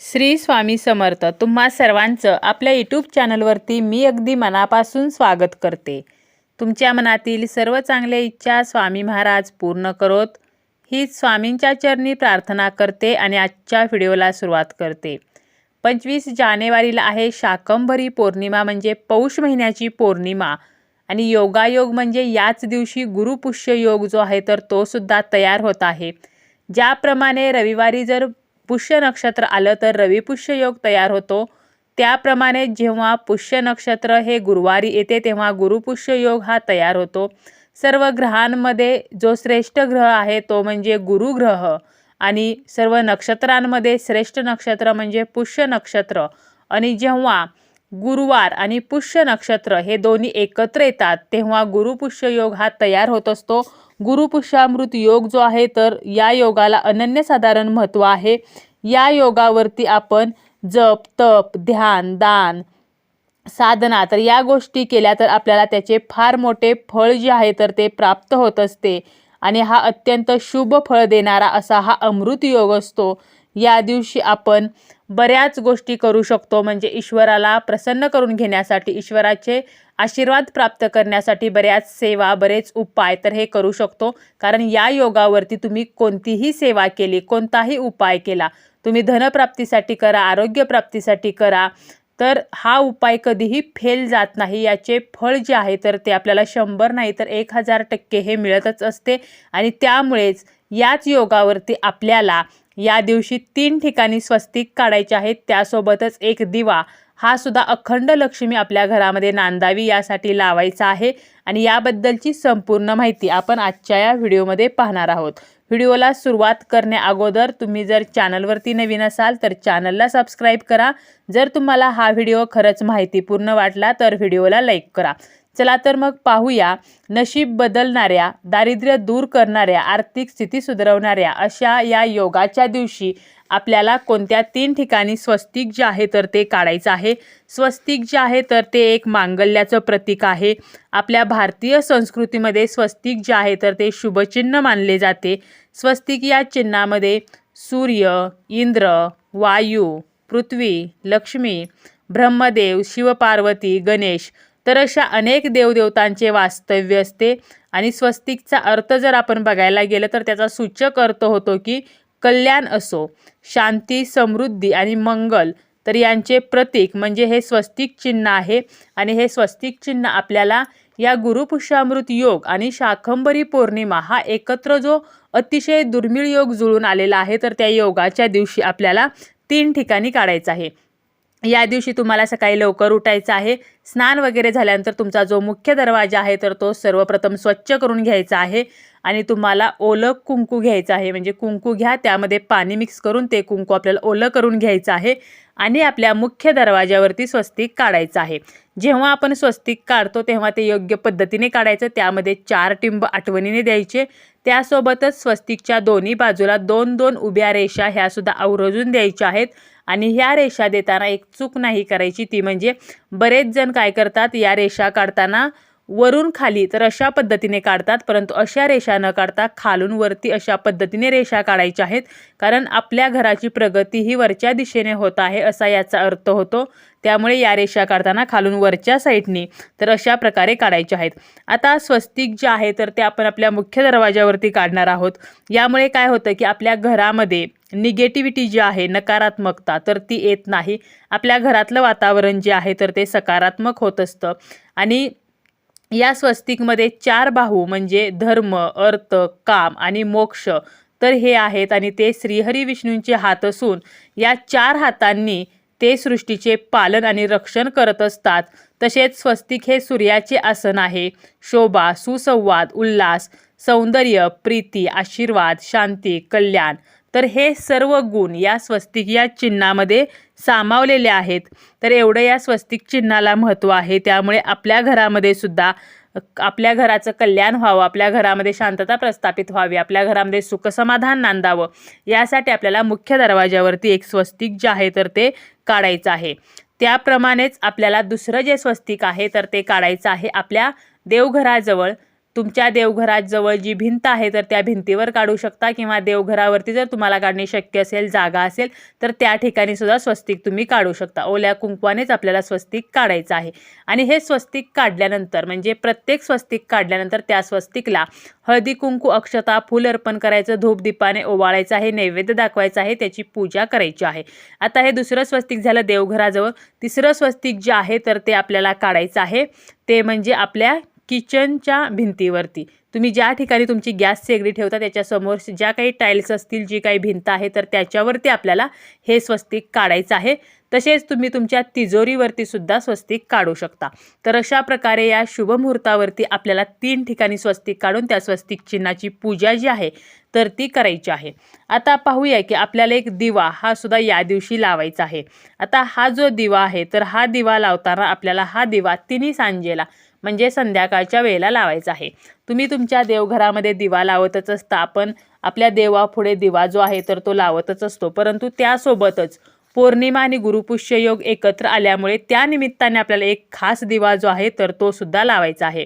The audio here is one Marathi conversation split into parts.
श्री स्वामी समर्थ. तुम्हा सर्वांचं आपल्या यूट्यूब चॅनलवरती मी अगदी मनापासून स्वागत करते. तुमच्या मनातील सर्व चांगल्या इच्छा स्वामी महाराज पूर्ण करोत. हीच स्वामींच्या चरणी प्रार्थना करते आणि आजच्या व्हिडिओला सुरुवात करते. पंचवीस जानेवारीला आहे शाकंभरी पौर्णिमा म्हणजे पौष महिन्याची पौर्णिमा. आणि योगायोग म्हणजे याच दिवशी गुरुपुष्य योग जो आहे तर तो सुद्धा तयार होत आहे. ज्याप्रमाणे रविवारी जर पुष्य नक्षत्र आलं तर रविपुष्य योग तयार होतो. त्याप्रमाणे जेव्हा पुष्य नक्षत्र हे गुरुवारी येते तेव्हा गुरुपुष्य योग हा तयार होतो. सर्व ग्रहांमध्ये जो श्रेष्ठ ग्रह आहे तो म्हणजे गुरुग्रह आणि सर्व नक्षत्रांमध्ये श्रेष्ठ नक्षत्र म्हणजे पुष्य नक्षत्र. आणि जेव्हा गुरुवार आणि पुष्य नक्षत्र हे दोन्ही एकत्र येतात तेव्हा गुरुपुष्य योग हा तयार होत असतो. गुरुपुष्यामृत योग जो आहे तर या योगाला अनन्यसाधारण महत्त्व आहे. या योगावरती आपण जप तप ध्यान दान साधना तर या गोष्टी केल्या तर आपल्याला त्याचे फार मोठे फळ जे आहे तर ते प्राप्त होत असते. आणि हा अत्यंत शुभ फळ देणारा असा हा अमृत योग असतो. या दिवशी आपण बऱ्याच गोष्टी करू शकतो. म्हणजे ईश्वराला प्रसन्न करून घेण्यासाठी ईश्वराचे आशीर्वाद प्राप्त करण्यासाठी बऱ्याच सेवा बरेच उपाय तर हे करू शकतो. कारण या योगावरती तुम्ही कोणतीही सेवा केली कोणताही उपाय केला तुम्ही धनप्राप्तीसाठी करा आरोग्यप्राप्तीसाठी करा तर हा उपाय कधीही फेल जात नाही. याचे फळ जे आहे तर ते आपल्याला शंभर नाही तर एक हजार टक्के हे मिळतच असते. आणि त्यामुळेच याच योगावरती आपल्याला या दिवशी तीन ठिकाणी स्वस्तिक काढायचे आहेत. त्यासोबतच एक दिवा हा सुद्धा अखंड लक्ष्मी आपल्या घरामध्ये नांदावी यासाठी लावायचा आहे. आणि याबद्दलची संपूर्ण माहिती आपण आजच्या या व्हिडिओमध्ये पाहणार आहोत. व्हिडिओला सुरुवात करण्या अगोदर तुम्ही जर चॅनलवरती नवीन असाल तर चॅनलला सबस्क्राईब करा. जर तुम्हाला हा व्हिडिओ खरंच माहितीपूर्ण वाटला तर व्हिडिओला लाईक करा. चला तर मग पाहूया नशीब बदलणाऱ्या दारिद्र्य दूर करणाऱ्या आर्थिक स्थिती सुधारवणाऱ्या अशा या योगाच्या दिवशी आपल्याला कोणत्या तीन ठिकाणी स्वस्तिक जे आहे तर ते काढायचं आहे? स्वस्तिक जे आहे तर ते एक मांगल्याचं प्रतीक आहे. आपल्या भारतीय संस्कृतीमध्ये स्वस्तिक जे आहे तर ते शुभचिन्ह मानले जाते. स्वस्तिक या चिन्हामध्ये सूर्य इंद्र वायू पृथ्वी लक्ष्मी ब्रह्मदेव शिवपार्वती गणेश तर अशा अनेक देवदेवतांचे वास्तव्य असते. आणि स्वस्तिकचा अर्थ जर आपण बघायला गेलं तर त्याचा सूचक अर्थ होतो की कल्याण असो शांती समृद्धी आणि मंगल. तर यांचे प्रतीक म्हणजे हे स्वस्तिक चिन्ह आहे आणि हे स्वस्तिक चिन्ह आपल्याला या गुरुपुष्यामृत योग आणि शाखंबरी पौर्णिमा हा एकत्र जो अतिशय दुर्मिळ योग जुळून आलेला आहे तर त्या योगाच्या दिवशी आपल्याला तीन ठिकाणी काढायचं आहे. या दिवशी तुम्हाला सकाळी लवकर उठायचं आहे. स्नान वगैरे झाल्यानंतर तुमचा जो मुख्य दरवाजा आहे तर तो सर्वप्रथम स्वच्छ करून घ्यायचा आहे. आणि तुम्हाला ओलं कुंकू घ्यायचं आहे. म्हणजे कुंकू घ्या त्यामध्ये पाणी मिक्स करून ते कुंकू आपल्याला ओलं करून घ्यायचं आहे. आणि आपल्या मुख्य दरवाज्यावरती स्वस्तिक काढायचं आहे. जेव्हा आपण स्वस्तिक काढतो तेव्हा ते योग्य पद्धतीने काढायचं. त्यामध्ये चार टिंब आठवणीने द्यायचे. त्यासोबतच स्वस्तिकच्या दोन्ही बाजूला दोन दोन उभ्या रेषा ह्यासुद्धा आवरजून द्यायच्या आहेत. आणि ह्या रेषा देताना एक चूक नाही करायची. ती म्हणजे बरेच जण काय करतात या रेषा काढताना वरून खाली तर अशा पद्धतीने काढतात परंतु अशा रेषा न काढता खालून वरती अशा पद्धतीने रेषा काढायच्या आहेत. कारण आपल्या घराची प्रगती ही वरच्या दिशेने होत आहे असा याचा अर्थ होतो. त्यामुळे या रेषा काढताना खालून वरच्या साईडने तर अशा प्रकारे काढायच्या आहेत. आता स्वस्तिक जे आहे तर ते आपण आपल्या मुख्य दरवाजावरती काढणार आहोत. यामुळे काय होतं की आपल्या घरामध्ये निगेटिव्हिटी जी आहे नकारात्मकता तर ती येत नाही. आपल्या घरातलं वातावरण जे आहे तर ते सकारात्मक होत असतं. आणि या स्वस्तिकमध्ये चार बाहू म्हणजे धर्म अर्थ काम आणि मोक्ष तर हे आहेत आणि ते श्रीहरी विष्णूंचे हात असून या चार हातांनी ते सृष्टीचे पालन आणि रक्षण करत असतात. तसेच स्वस्तिक हे सूर्याचे आसन आहे. शोभा सुसंवाद उल्हास सौंदर्य प्रीती आशीर्वाद शांती कल्याण तर हे सर्व गुण या स्वस्तिक या चिन्हामध्ये सामावलेले आहेत. तर एवढं या स्वस्तिक चिन्हाला महत्त्व आहे. त्यामुळे आपल्या घरामध्ये सुद्धा आपल्या घराचं कल्याण व्हावं आपल्या घरामध्ये शांतता प्रस्थापित व्हावी आपल्या घरामध्ये सुखसमाधान नांदावं यासाठी आपल्याला मुख्य दरवाजावरती एक स्वस्तिक जे आहे तर ते काढायचं आहे. त्याप्रमाणेच आपल्याला दुसरं जे स्वस्तिक आहे तर ते काढायचं आहे आपल्या देवघराजवळ. तुमच्या देवघराजवळ जी भिंत आहे तर त्या भिंतीवर काढू शकता किंवा देवघरावरती जर तुम्हाला काढणे शक्य असेल जागा असेल तर त्या ठिकाणी सुद्धा स्वस्तिक तुम्ही काढू शकता. ओल्या कुंकवानेच आपल्याला स्वस्तिक काढायचं आहे. आणि हे स्वस्तिक काढल्यानंतर म्हणजे प्रत्येक स्वस्तिक काढल्यानंतर त्या स्वस्तिकला हळदी कुंकू अक्षता फूल अर्पण करायचं धूप दीपाने ओवाळायचं आहे नैवेद्य दाखवायचं आहे त्याची पूजा करायची आहे. आता हे दुसरं स्वस्तिक झालं देवघराजवळ. तिसरं स्वस्तिक जे आहे तर ते आपल्याला काढायचं आहे. ते म्हणजे आपल्या किचनच्या भिंतीवरती. तुम्ही ज्या ठिकाणी तुमची गॅस शेगडी ठेवता त्याच्यासमोर ज्या काही टाईल्स असतील जी काही भिंत आहे तर त्याच्यावरती आपल्याला हे स्वस्तिक काढायचं आहे. तसेच तुम्ही तुमच्या तिजोरीवरती सुद्धा स्वस्तिक काढू शकता. तर अशा प्रकारे या शुभमुहूर्तावरती आपल्याला तीन ठिकाणी स्वस्तिक काढून त्या स्वस्तिक चिन्हाची पूजा जी आहे तर ती करायची आहे. आता पाहूया की आपल्याला एक दिवा हा सुद्धा या दिवशी लावायचा आहे. आता हा जो दिवा आहे तर हा दिवा लावताना आपल्याला हा दिवा तिन्ही सांजेला म्हणजे संध्याकाळच्या वेळेला लावायचा आहे. तुम्ही तुमच्या देवघरामध्ये दिवा लावतच असता आपण आपल्या देवापुढे दिवा जो आहे तर तो लावतच असतो. परंतु त्यासोबतच पौर्णिमा आणि गुरुपुष्य योग एकत्र आल्यामुळे त्या निमित्ताने आपल्याला एक खास दिवा जो आहे तर तो सुद्धा लावायचा आहे.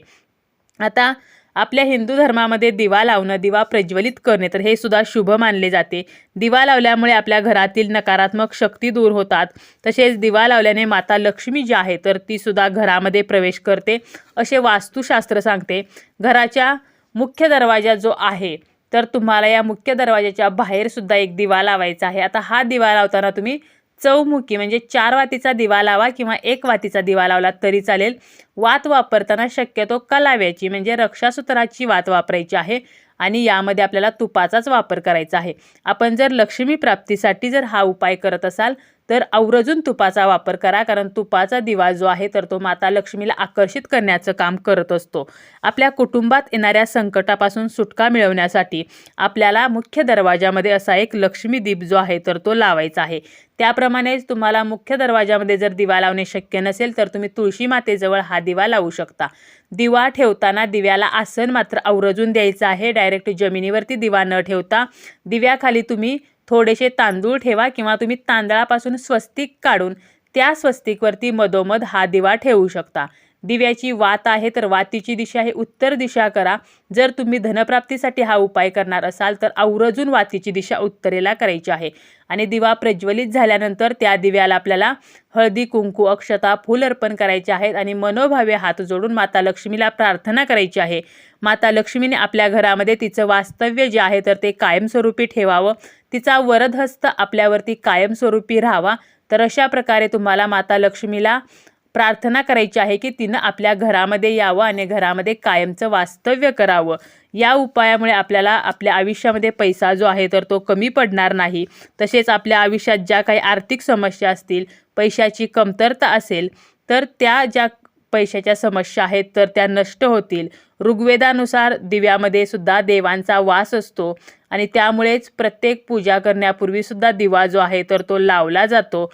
आता आपल्या हिंदू धर्मामध्ये दिवा लावणं दिवा प्रज्वलित करणे तर हे सुद्धा शुभ मानले जाते. दिवा लावल्यामुळे आपल्या घरातील नकारात्मक शक्ती दूर होतात. तसेच दिवा लावल्याने माता लक्ष्मी जी आहे तर ती सुद्धा घरामध्ये प्रवेश करते असे वास्तुशास्त्र सांगते. घराच्या मुख्य दरवाजा जो आहे तर तुम्हाला या मुख्य दरवाजाच्या बाहेर सुद्धा एक दिवा लावायचा आहे. आता हा दिवा लावताना तुम्ही चौमुखी म्हणजे चार वातीचा दिवा लावा किंवा एक वातीचा दिवा लावला तरी चालेल. वात वापरताना शक्यतो कलाव्याची म्हणजे रक्षासूत्राची वात वापरायची आहे आणि यामध्ये आपल्याला तुपाचाच वापर करायचा आहे. आपण जर लक्ष्मी प्राप्तीसाठी जर हा उपाय करत असाल तर आवर्जून तुपाचा वापर करा कारण तुपाचा दिवा जो आहे तर तो माता लक्ष्मीला आकर्षित करण्याचं काम करत असतो. आपल्या कुटुंबात येणाऱ्या संकटापासून सुटका मिळवण्यासाठी आपल्याला मुख्य दरवाजामध्ये असा एक लक्ष्मी दीप जो आहे तर तो लावायचा आहे. त्याप्रमाणेच तुम्हाला मुख्य दरवाजामध्ये जर दिवा लावणे शक्य नसेल तर तुम्ही तुळशी मातेजवळ हा दिवा लावू शकता. दिवा ठेवताना दिव्याला आसन मात्र आवर्जून द्यायचं आहे. डायरेक्ट जमिनीवरती दिवा न ठेवता दिव्याखाली तुम्ही थोडेसे तांदूळ ठेवा किंवा तुम्ही तांदळापासून स्वस्तिक काढून त्या स्वस्तिकवरती मधोमध हा दिवा ठेवू शकता. दिव्याची वात आहे तर वातीची दिशा ही उत्तर दिशा करा. जर तुम्ही धनप्राप्तीसाठी हा उपाय करणार असाल तर आवर्जून वातीची दिशा उत्तरेला करायची आहे. आणि दिवा प्रज्वलित झाल्यानंतर त्या दिव्याला आपल्याला हळदी कुंकू अक्षता फूल अर्पण करायचे आहेत आणि मनोभावे हात जोडून माता लक्ष्मीला प्रार्थना करायची आहे. माता लक्ष्मीने आपल्या घरामध्ये तिचं वास्तव्य जे आहे तर ते कायमस्वरूपी ठेवावं. तिचा वरदहस्त आपल्यावरती कायमस्वरूपी राहावा. तर अशा प्रकारे तुम्हाला माता लक्ष्मीला प्रार्थना करायची आहे की तिनं आपल्या घरामध्ये यावं आणि घरामध्ये कायमचं वास्तव्य करावं. या उपायामुळे आपल्याला आपल्या आयुष्यामध्ये पैसा जो आहे तर तो कमी पडणार नाही. तसेच आपल्या आयुष्यात ज्या काही आर्थिक समस्या असतील पैशाची कमतरता असेल तर त्या ज्या पैशाच्या समस्या आहेत तर त्या नष्ट होतील. ऋग्वेदानुसार दिव्यामध्ये सुद्धा देवांचा वास असतो आणि त्यामुळेच प्रत्येक पूजा करण्यापूर्वी सुद्धा दिवा जो आहे तर तो लावला जातो.